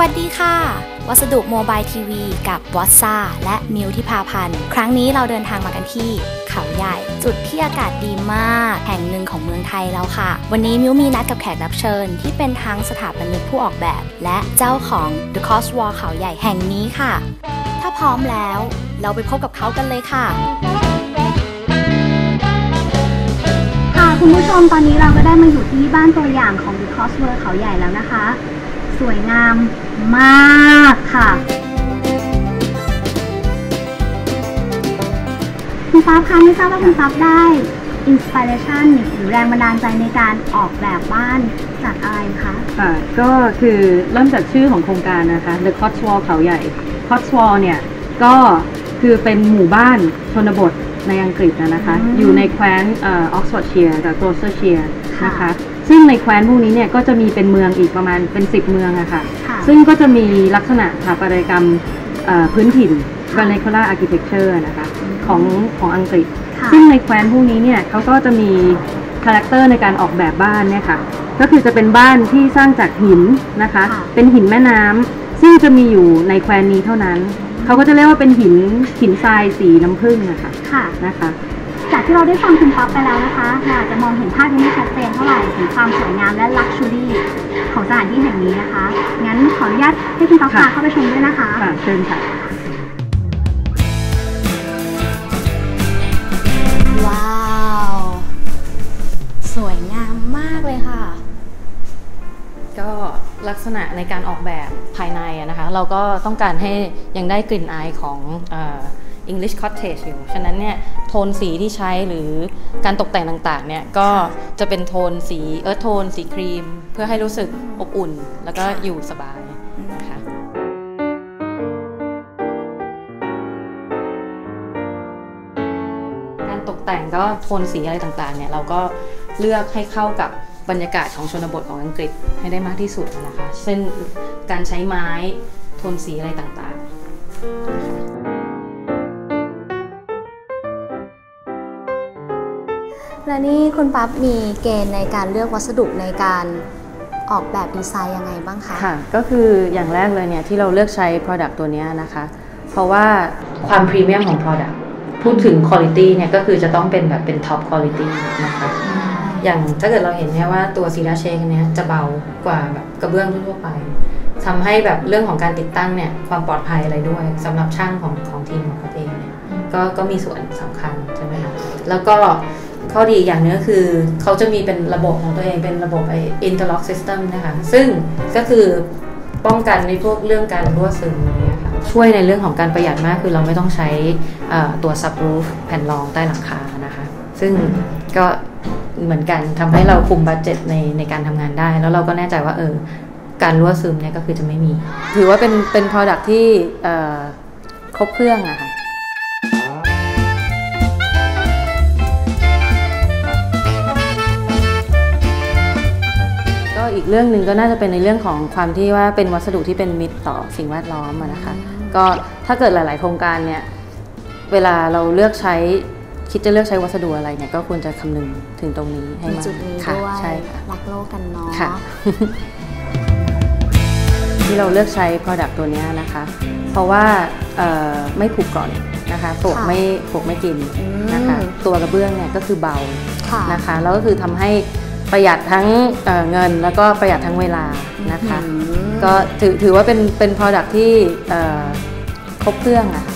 สวัสดีค่ะ วัสดุโมบายทีวีกับวอตซ่าและมิวทิพาพันธ์ ครั้งนี้เราเดินทางมากันที่เขาใหญ่ จุดที่อากาศดีมาก แห่งหนึ่งของเมืองไทยแล้วค่ะ วันนี้มิวมีนัดกับแขกรับเชิญ ที่เป็นทั้งสถาปนิกผู้ออกแบบ และเจ้าของ The c o s t Wall เขาใหญ่แห่งนี้ค่ะ ถ้าพร้อมแล้วเราไปพบกับเขากันเลยค่ะค่ะคุณผู้ชมตอนนี้เราก็ได้มาอยู่ที่บ้านตัวอย่างของ The c o s w o r เขาใหญ่แล้วนะคะ สวยงามมากค่ะคุณป๊าบคะไม่ทราบว่าคุณป๊าบได้อินสปิเรชันหรือแรงบันดาลใจในการออกแบบบ้านจากอะไรคะค่ะก็คือเริ่มจากชื่อของโครงการนะคะ The Cotswold เขาใหญ่ Cotswold เนี่ยก็คือเป็นหมู่บ้านชนบทในอังกฤษนะนะคะอืมอยู่ในแคว้นออกซฟอร์ดเชียร์กับโกลเซอร์เชียร์ค่ะนะคะ ซึ่งในแคว้นพวกนี้เนี่ยก็จะมีเป็นเมืองอีกประมาณเป็น 10 เมืองอะค่ะ ค่ะซึ่งก็จะมีลักษณะสถาปัตยกรรมเอ่อพื้นถิ่น vernacular architecture นะคะของของอังกฤษ ค่ะ ซึ่งในแคว้นพวกนี้เนี่ยเขาก็จะมีคาแรคเตอร์ในการออกแบบบ้านเนี่ยค่ะ ก็คือจะเป็นบ้านที่สร้างจากหินนะคะ ค่ะ เป็นหินแม่น้ำซึ่งจะมีอยู่ในแคว้นนี้เท่านั้น เขาก็จะเรียกว่าเป็นหินหินทรายสีน้ำผึ้งนะคะค่ะ นะคะ จากที่เราได้ฟังคุณป๊อปไปแล้วนะคะเราอาจจะมองเห็นภาพยังไม่ชัดเจนเท่าไหร่ ถึงความสวยงามและลักชูรี่ของสถานที่แห่งนี้นะคะ งั้นขออนุญาตให้คุณป๊อปพาค่ะเข้าไปชมด้วยนะคะค่ะเชิญค่ะว้าว สวยงามมากเลยค่ะ ก็ลักษณะในการออกแบบภายในอะนะคะ เราก็ต้องการให้ยังได้กลิ่นอายของเอ่อ English cottage อยู่ ฉะนั้นเนี่ยโทนสีที่ใช้หรือการตกแต่งต่างๆเนี่ยก็จะเป็นโทนสีเอิร์ธโทนสีครีม เพื่อให้รู้สึกอบอุ่น แล้วก็อยู่สบายนะคะการตกแต่งก็โทนสีอะไรต่างๆเนี่ยเราก็เลือกให้เข้ากับบรรยากาศของชนบทของอังกฤษให้ได้มากที่สุดนะคะ เช่นการใช้ไม้โทนสีอะไรต่างๆ และนี่คุณปั๊บมีเกณฑ์ในการเลือกวัสดุในการออกแบบดีไซน์ยังไงบ้างคะค่ะ ก็คืออย่างแรกเลยเนี่ยที่เราเลือกใช้ Product ตัวเนี้ยนะคะ เพราะว่าความพรีเมียมของ Product พูดถึง Quality เนี่ยก็คือจะต้องเป็นแบบเป็น Top Quality นะคะ อย่างถ้าเกิดเราเห็นเนี่ยว่าตัวซีราเชคเนี้ยจะเบากว่าแบบกระเบื้องทั่วๆไปทำให้แบบเรื่องของการติดตั้งเนี่ยความปลอดภัยอะไรด้วยสำหรับช่างของของทีมของเขาเองเนี่ยก็ก็มีส่วนสำคัญใช่ไหมคะแล้วก็ ข้อดีอย่างหนึงก็คือเขาจะมีเป็นระบบของตัวเองเป็นระบบไอ้ interlock system นะคะซึ่งก็คือป้องกันในพวกเรื่องการรั่วซึมอะไรเงี้ยค่ะช่วยในเรื่องของการประหยัดมากคือเราไม่ต้องใช้ตัว subroof แผ่นรองใต้หลังคานะคะ ซึ่งก็เหมือนกันทำให้เราคุมบัตเจ็ตในในการทำงานได้ แล้วเราก็แน่ใจว่าเออการรั่วซึมเนี่ยก็คือจะไม่มี ถือว่าเป็นเป็น product ที่ครบเครื่องอะค่ะ เรื่องหนึ่งก็น่าจะเป็นในเรื่องของความที่ว่าเป็นวัสดุที่เป็นมิตรต่อสิ่งแวดล้อมอะนะคะ ก็ถ้าเกิดหลาย ๆ โครงการเนี่ยเวลาเราเลือกใช้คิดจะเลือกใช้วัสดุอะไรเนี่ยก็ควรจะคำนึงถึงตรงนี้ให้ในมากจุดนี้ค่ะด้วยใช่ค่ะรักโลกกันเนาะค่ะที่เราเลือกใช้ Product ตัวเนี้ยนะคะ เพราะว่าเอ่อไม่ผุกร่อนนะคะปลวกค่ะไม่ปลวกไม่กินอืมนะคะ ตัวกระเบื้องเนี่ยก็คือเบาค่ะนะคะ แล้วก็คือทำให้ ประหยัดทั้งเอ่อเงินแล้วก็ประหยัดทั้งเวลานะคะอืมก็ถือถือว่าเป็นเป็น Product ที่เอ่อครบเครื่องอะค่ะ